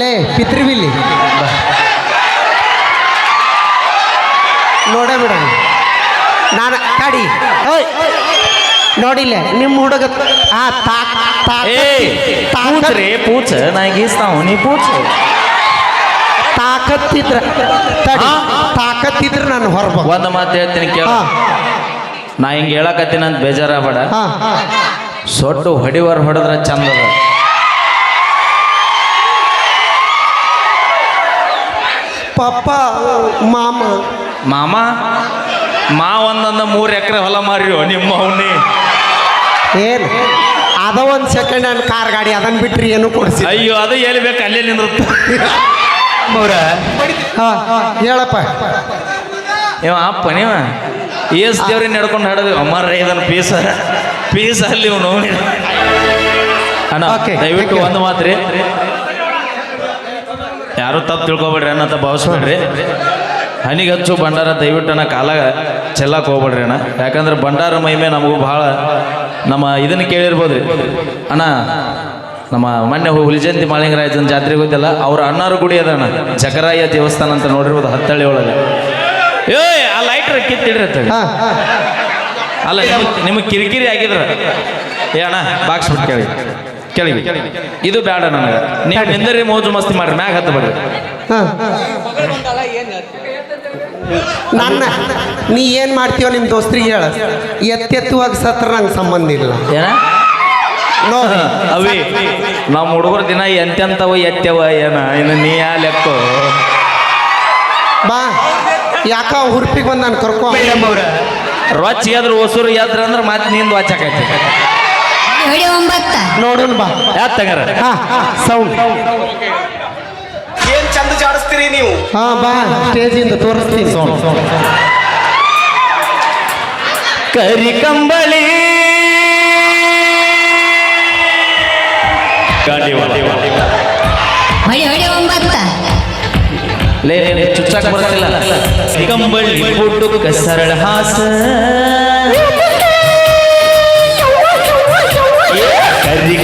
ಲೇ ಪಿತೃವಿಲಿ ನೋಡ ಬಿಡ ನಾನು. ಕಾಡಿ. ನೋಡಿಲ್ಲ ನಿಮ್ಮ ಹುಡುಗ ಆ ತಾಕ್ ಪೂಚ ನಾ ಪೂಚ ತಾಕತ್ತಿದ್ರ ತಡಿ? ತಾಕತ್ತಿದ್ರ ನಾನು ಹೊರಬ ಒಂದು ಮಾತು ಹೇಳ್ತೀನಿ ಕೇಳ. ನಾ ಹಿಂಗೆ ಹೇಳಕತ್ತೀನಿ ಅಂತ ಬೇಜಾರಾಗಬೇಡ. ಸೊಟ್ಟು ಹೊಡಿವರ್ ಹೊಡೆದ್ರೆ ಚಂದ ಪಪ್ಪ ಮಾಮ. ಮಾಮ ಮಾ ಒಂದೊಂದು ಮೂರು ಎಕರೆ ಹೊಲ ಮಾರಿಯೋ ನಿಮ್ಮ ಅವನಿ. ಏನು? ಅದ ಒಂದು ಸೆಕೆಂಡ್ ಹ್ಯಾಂಡ್ ಕಾರ್ ಗಾಡಿ ಅದನ್ನ ಬಿಟ್ರಿ ಏನು ಕೊಡಿಸಿ ಅಯ್ಯೋ ಅದು ಎಲ್ಲಿ ಬೇಕು ಅಲ್ಲೇ ನಿಂದಿರುತ್ತೆ ಅವ್ರ ಹಾಂ ಹೇಳಪ್ಪ. ಇವ ಅಪ್ಪ ನೀವ? ಏಸ್ ದೇವ್ರಿ ನಡ್ಕೊಂಡು ಹಾಡೋದು. ಅಮ್ಮಾರ ಇದನ್ನ ಪೀಸ. ಪೀಸ ಅಲ್ಲಿ ಇವನು ಅಣ್ಣ ದಯವಿಟ್ಟು. ಒಂದು ಮಾತ್ರಿ. ಯಾರು ತಪ್ಪು ತಿಳ್ಕೊಬೇಡ್ರಿ ಅನ್ನಂತ ಭಾವಿಸ್ಬೇಡ್ರಿ. ಹನಿಗೆ ಹಚ್ಚು ಭಂಡಾರ ದಯವಿಟ್ಟು ಕಾಲಾಗ ಚೆಲ್ಲಕ್ಕೆ ಹೋಗ್ಬೇಡ್ರಿ ಅಣ್ಣ. ಯಾಕಂದ್ರೆ ಭಂಡಾರ ಮಹಿಮೆ ನಮಗೂ ಭಾಳ ನಮ್ಮ ಇದನ್ನು ಕೇಳಿರ್ಬೋದ್ರಿ. ಅಣ್ಣ ನಮ್ಮ ಮೊನ್ನೆ ಹುಲಿಜಯಂತಿ ಮಾಳಿಂಗರಾಜನ ಜಾತ್ರೆಗೆ ಗೊತ್ತಿಲ್ಲ ಅವ್ರ ಅಣ್ಣಾರು ಗುಡಿ ಅದಣ್ಣ ಜಕರಾಯ ದೇವಸ್ಥಾನ ಅಂತ ನೋಡಿರ್ಬೋದು ಹತ್ತಳ್ಳಿ ಒಳಗೆ. ಏ ಆ ಲೈಟ್ರ್ ಕಿತ್ತಿಡ್ರಿ ಅಂತ ಅಲ್ಲ ನಿಮಗೆ ನಿಮಗೆ ಕಿರಿಕಿರಿ ಆಗಿದ್ರ. ಏ ಅಣ್ಣ ಬಾಕ್ಸ್ ಬಿಟ್ಟು ಕೇಳಿ. ಕೇಳಿ ಇದು ಬೇಡ ನನಗೆ. ನೀವು ನಿಂದರಿ ಮೋಜು ಮಸ್ತಿ ಮಾಡ್ರಿ ಮ್ಯಾಗ ಹತ್ತ ಬರ್ರಿ ನನ್ನ ನೀ ಏನು ಮಾಡ್ತೀವೋ ನಿಮ್ಮ ದೋಸ್ತ್ರಿಗೆ ಹೇಳ. ಎತ್ತೆತ್ತುವಾಗ ಸತ್ರ ನಂಗೆ ಸಂಬಂಧ ಇಲ್ಲ. ಅವಿ ನಮ್ಮ ಹುಡುಗರು ದಿನ ಎಂತೆಂತವ ಎತ್ತೆವ ಏನ? ಇನ್ನು ನೀ ಯಾ ಲೆಕ್ಕ? ಬಾ. ಯಾಕ ಹುರ್ಪಿಗೆ ಬಂದು ನಾನು ಕರ್ಕೊ ರೊಚ್ಚ ಎದ್ರು ಹೊಸೂರು ಎದ್ರ ಅಂದ್ರೆ ಮತ್ತೆ ನಿಂದು ವಾಚಾಕೈತಿ ಹೊಡಿ ಒಂಬತ್ತ ನೋಡೋಣ ಬಾ. ಯಾತ್ ತಗರ? ಹಾ ಸೌಂಡ್ ಏನ್ ಚಂದ ಜಾಡಿಸ್ತೀರಿ ನೀವು? ಹಾ ಬಾ ಸ್ಟೇಜಿಂದ ತೋರಿಸ್ತೀನಿ. ಕರಿ ಕಂಬಳಿ. ಗಾಡಿ ಹೊಡಿ ಹೊಡಿ ಒಂಬತ್ತ ಲೇ ಚುಚ್ಚಾಕ್ ಬರೋದಿಲ್ಲ ಕಂಬಳಿ ಬುಡ್ಡುಕ ಸರಳ ಹಾಸ.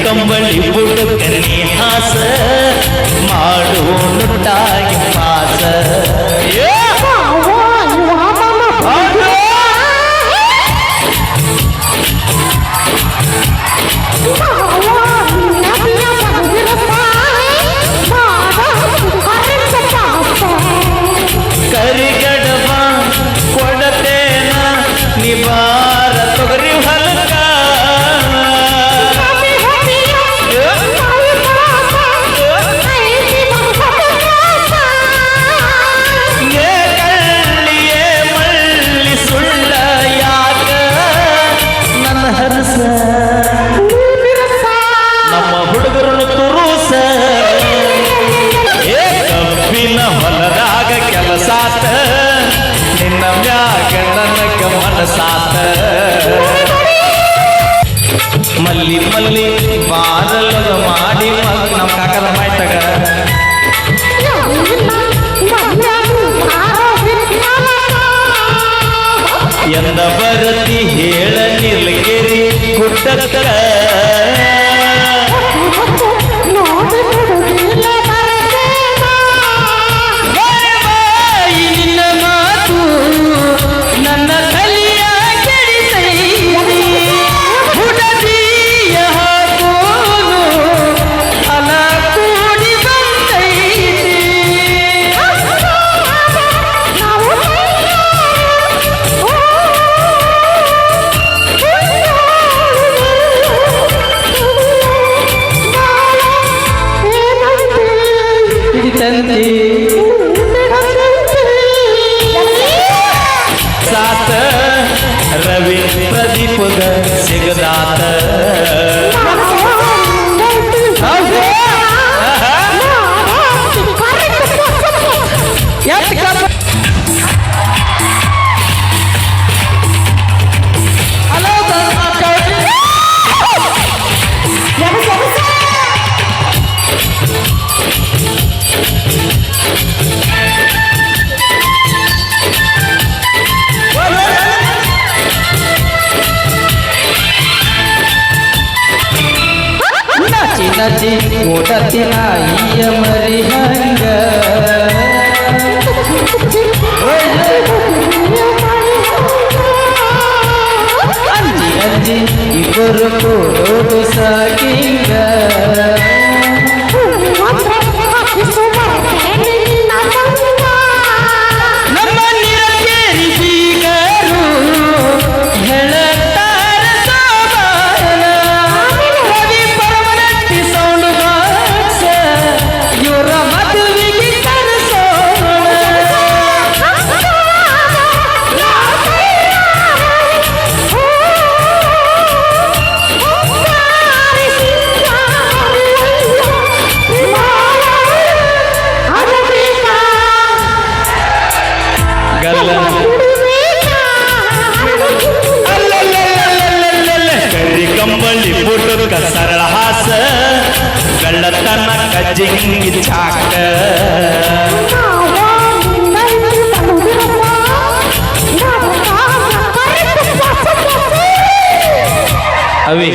ಕಂಬಳಿ ಬುಡ್ಡುಕ ನೀ ಹಾಸ ಮಾಡು ನುಟ್ಟಾಗಿ ಪಾಸ ನನಗ ಮನಸಾತ ಮಲ್ಲಿ ಮಲ್ಲಿ ಬಾರಲದ ಮಾಡಿ ಮಗ್ ನಮ್ಮ ಕಾಕದ ಮಾಯ್ತಾಗ ಎಂದ ಬರತಿ ಹೇಳ ನಿಲ್ಗೆರಿ ಗುಡ್ಡಕ್ಕ ನಾಚಿ ನಜಿ ಊಟತಿ ನಾಯಿಯ ಮರಿ ಹಂಗ ಅಂಜಿ ಅಂಜಿ ಇಬ್ಬರು ಕೂಡೋದು ಸಾಕಿಂಗ ಕಂಬಳಿ ಬುಡುಕ ಸರಳ ಹಾಸ ಕಳ್ಳತನ ಕಜ್ಜಿಂಗಿ ಚಾಕ ಅವಿ